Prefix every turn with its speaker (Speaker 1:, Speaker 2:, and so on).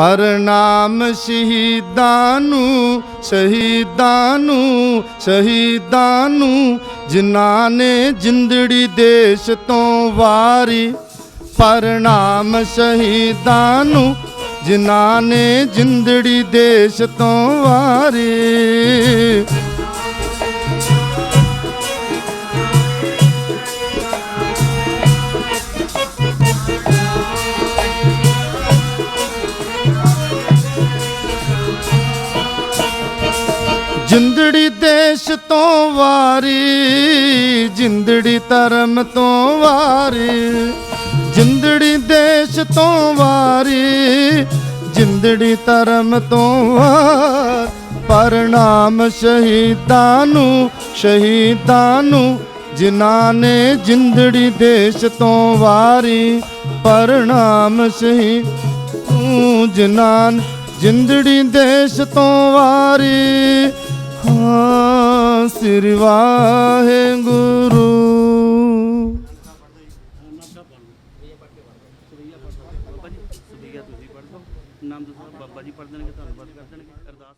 Speaker 1: ਪਰਨਾਮ ਸ਼ਹੀਦਾਂ ਨੂੰ ਸ਼ਹੀਦਾਂ ਨੂੰ ਸ਼ਹੀਦਾਂ ਨੂੰ, ਜਿਨ੍ਹਾਂ ਨੇ ਜਿੰਦੜੀ ਦੇਸ਼ ਤੋਂ ਵਾਰੀ। ਪਰਨਾਮ ਸ਼ਹੀਦਾਂ ਨੂੰ, ਜਿਨ੍ਹਾਂ ਨੇ ਜਿੰਦੜੀ ਦੇਸ਼ ਤੋਂ ਵਾਰੀ। ਜਿੰਦੜੀ ਦੇਸ਼ ਤੋਂ ਵਾਰੀ, ਜਿੰਦੜੀ ਧਰਮ ਤੋਂ ਵਾਰੀ, ਜਿੰਦੜੀ ਦੇਸ਼ ਤੋਂ ਵਾਰੀ, ਜਿੰਦੜੀ ਧਰਮ ਤੋਂ ਵਾਰ। ਪਰਨਾਮ ਸ਼ਹੀਦਾਂ ਨੂੰ ਸ਼ਹੀਦਾਂ ਨੂੰ, ਜਿਨ੍ਹਾਂ ਨੇ ਜਿੰਦੜੀ ਦੇਸ਼ ਤੋਂ ਵਾਰੀ ਪਰਨਾਮ ਸ਼ਹੀ ਤੂੰ ਜਿਨਾਨ ਜਿੰਦੜੀ ਦੇਸ਼ ਤੋਂ ਵਾਰੀ। ਸਿਰ ਵਾਹਿਗੁਰੂ।
Speaker 2: ਨਾਮ ਦੱਸੋ ਬਾਬਾ ਜੀ ਪੜ੍ਹ ਦੇਣਗੇ ਤੁਹਾਨੂੰ ਪੜ੍ਹ ਕਰ ਦੇਣਗੇ ਅਰਦਾਸ?